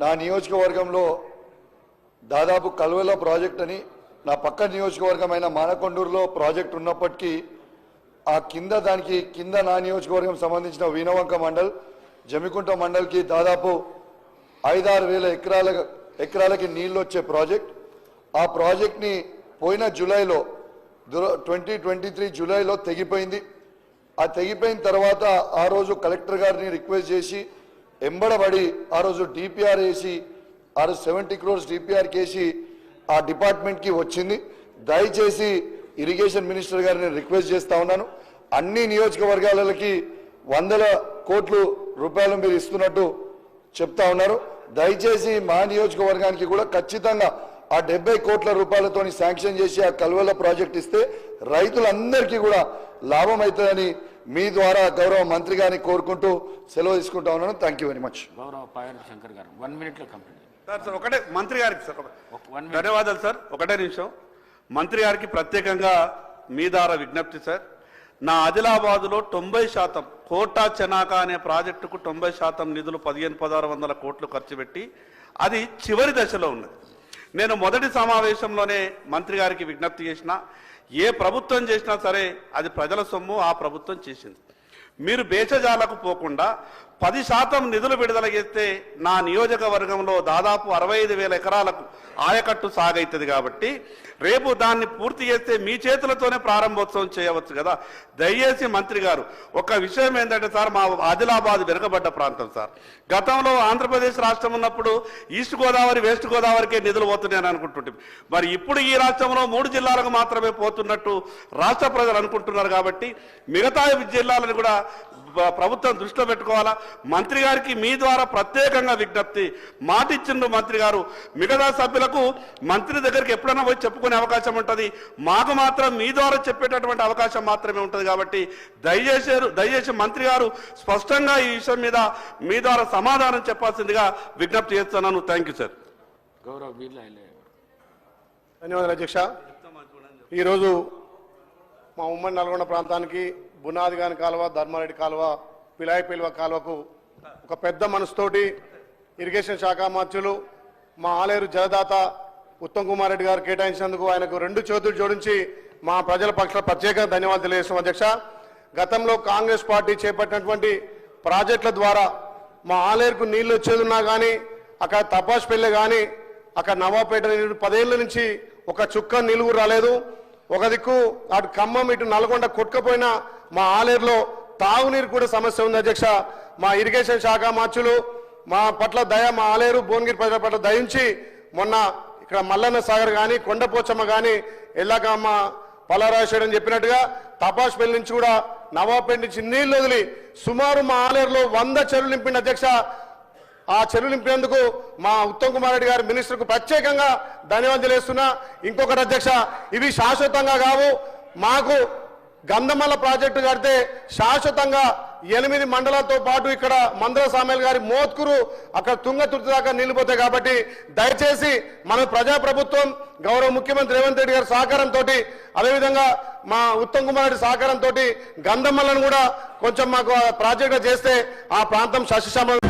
నా నియోజకవర్గంలో దాదాపు కల్వెల ప్రాజెక్ట్ అని నా పక్క నియోజకవర్గమైన మానకొండూరులో ప్రాజెక్ట్ ఉన్నప్పటికీ ఆ కింద దానికి కింద నా నియోజకవర్గం సంబంధించిన వీణవంక మండల్ జమికుంట మండల్కి దాదాపు ఐదారు వేల ఎకరాల ఎకరాలకి నీళ్ళు వచ్చే ప్రాజెక్ట్. ఆ ప్రాజెక్ట్ని పోయిన జూలైలో ట్వంటీ ట్వంటీ త్రీ జూలైలో తెగిపోయింది. ఆ తెగిపోయిన తర్వాత ఆ రోజు కలెక్టర్ గారిని రిక్వెస్ట్ చేసి ఎంబడబడి ఆ రోజు డిపిఆర్ వేసి ఆ రోజు సెవెంటీ క్రోర్స్ డిపిఆర్ కేసి ఆ డిపార్ట్మెంట్కి వచ్చింది. దయచేసి ఇరిగేషన్ మినిస్టర్ గారిని రిక్వెస్ట్ చేస్తా ఉన్నాను. అన్ని నియోజకవర్గాలకి వందల కోట్లు రూపాయలు మీరు ఇస్తున్నట్టు చెప్తా ఉన్నారు. దయచేసి మా నియోజకవర్గానికి కూడా ఖచ్చితంగా ఆ డెబ్బై కోట్ల రూపాయలతోని శాంక్షన్ చేసి ఆ కల్వల ప్రాజెక్ట్ ఇస్తే రైతులందరికీ కూడా లాభం అవుతుందని మీ ద్వారా గౌరవ మంత్రి గారిని కోరుకుంటూ సెలవు తీసుకుంటా ఉన్నాను. థ్యాంక్ యూ వెరీ మచ్ గౌరవ పాయల్ శంకర్ గారు వన్ మినిట్లో కంప్లీట్ సార్ సార్ ఒకటే మంత్రి గారికి సార్ ధన్యవాదాలు సార్ ఒకటే నిమిషం. మంత్రి గారికి ప్రత్యేకంగా మీ ద్వారా విజ్ఞప్తి సార్. నా ఆదిలాబాదులో తొంభై శాతం కోటా చెనాక అనే ప్రాజెక్టుకు తొంభై శాతం నిధులు పదిహేను పదహారు వందల కోట్లు ఖర్చు పెట్టి అది చివరి దశలో ఉన్నది. నేను మొదటి సమావేశంలోనే మంత్రి గారికి విజ్ఞప్తి చేసిన ఏ ప్రభుత్వం చేసినా సరే అది ప్రజల సొమ్ము ఆ ప్రభుత్వం చేసింది. మీరు బేషజాలకు పోకుండా పది శాతం నిధులు విడుదల చేస్తే నా నియోజకవర్గంలో దాదాపు అరవై ఐదు వేల ఎకరాలకు ఆయకట్టు సాగైతుంది కాబట్టి రేపు దాన్ని పూర్తి చేస్తే మీ చేతులతోనే ప్రారంభోత్సవం చేయవచ్చు కదా? దయచేసి మంత్రి గారు ఒక విషయం ఏంటంటే సార్ మా ఆదిలాబాద్ వెనుకబడ్డ ప్రాంతం సార్. గతంలో ఆంధ్రప్రదేశ్ రాష్ట్రం ఉన్నప్పుడు ఈస్ట్ గోదావరి వెస్ట్ గోదావరికే నిధులు పోతున్నాయని అనుకుంటుంటే మరి ఇప్పుడు ఈ రాష్ట్రంలో మూడు జిల్లాలకు మాత్రమే పోతున్నట్టు రాష్ట్ర ప్రజలు అనుకుంటున్నారు కాబట్టి మిగతా జిల్లాలను కూడా ప్రభుత్వం దృష్టిలో పెట్టుకోవాలా? మంత్రి గారికి మీ ద్వారా ప్రత్యేకంగా విజ్ఞప్తి. మాట ఇచ్చిండు మంత్రి గారు. మిగతా సభ్యులకు మంత్రి దగ్గరికి ఎప్పుడైనా పోయి చెప్పుకునే అవకాశం ఉంటుంది. మాకు మాత్రం మీ ద్వారా చెప్పేటటువంటి అవకాశం మాత్రమే ఉంటుంది కాబట్టి దయచేసి దయచేసి మంత్రి గారు స్పష్టంగా ఈ విషయం మీద మీ ద్వారా సమాధానం చెప్పాల్సిందిగా విజ్ఞప్తి చేస్తున్నాను. Thank you sir. గౌరవ ధన్యవాదాలు అధ్యక్ష. ఈరోజు మా ఉమ్మడి నల్గొండ ప్రాంతానికి బునాదిగాని కాలువ ధర్మారెడ్డి కాలువ పిలాయి పిలువ కాలువకు ఒక పెద్ద మనసుతోటి ఇరిగేషన్ శాఖ మంత్రులు మా ఆలేరు జలదాత ఉత్తమ్ కుమార్ రెడ్డి గారు కేటాయించినందుకు ఆయనకు రెండు చేతులు జోడించి మా ప్రజల పక్షాల ప్రత్యేక ధన్యవాదాలు తెలియజేస్తాం అధ్యక్ష. గతంలో కాంగ్రెస్ పార్టీ చేపట్టినటువంటి ప్రాజెక్టుల ద్వారా మా ఆలేరుకు నీళ్ళు వచ్చేది ఉన్నా కానీ అక్కడ తపాస్పల్లి కానీ అక్కడ నవాపేట పదేళ్ళ నుంచి ఒక చుక్క నీళ్ళు రాలేదు. ఒక దిక్కు అటు ఖమ్మం ఇటు నల్గొండ కొట్టుకపోయిన మా ఆలేరులో తాగునీరు కూడా సమస్య ఉంది అధ్యక్ష. మా ఇరిగేషన్ శాఖ మార్చులు మా పట్ల దయ మా ఆలేరు భువనగిరి ప్రజల పట్ల దయించి మొన్న ఇక్కడ మల్లన్న సాగర్ కానీ కొండపోచమ్మ కానీ ఎల్లాకమ్మ అని చెప్పినట్టుగా తపాస్పల్లి నుంచి కూడా నవాపేట నుంచి నీళ్ళు వదిలి సుమారు మా ఆలేరులో వంద చెరువులు నింపిన అధ్యక్ష. ఆ చెరువు నింపినందుకు మా ఉత్తమ్ కుమార్ రెడ్డి గారి మినిస్టర్కు ప్రత్యేకంగా ధన్యవాదాలు వేస్తున్నా ఇంకొకటి అధ్యక్ష ఇవి శాశ్వతంగా కావు. మాకు గంధమల్ల ప్రాజెక్టు కడితే శాశ్వతంగా ఎనిమిది మండలాలతో పాటు ఇక్కడ మందల సామేల్ గారి మోత్కురు అక్కడ తుంగతుర్తి దాకా నిలిపోతాయి కాబట్టి దయచేసి మన ప్రజాప్రభుత్వం గౌరవ ముఖ్యమంత్రి రేవంత్ రెడ్డి గారి సహకారంతో అదేవిధంగా మా ఉత్తమ్ కుమార్ రెడ్డి సహకారంతో గంధమల్లను కూడా కొంచెం మాకు ప్రాజెక్ట్ చేస్తే ఆ ప్రాంతం సస్యశ్యామలం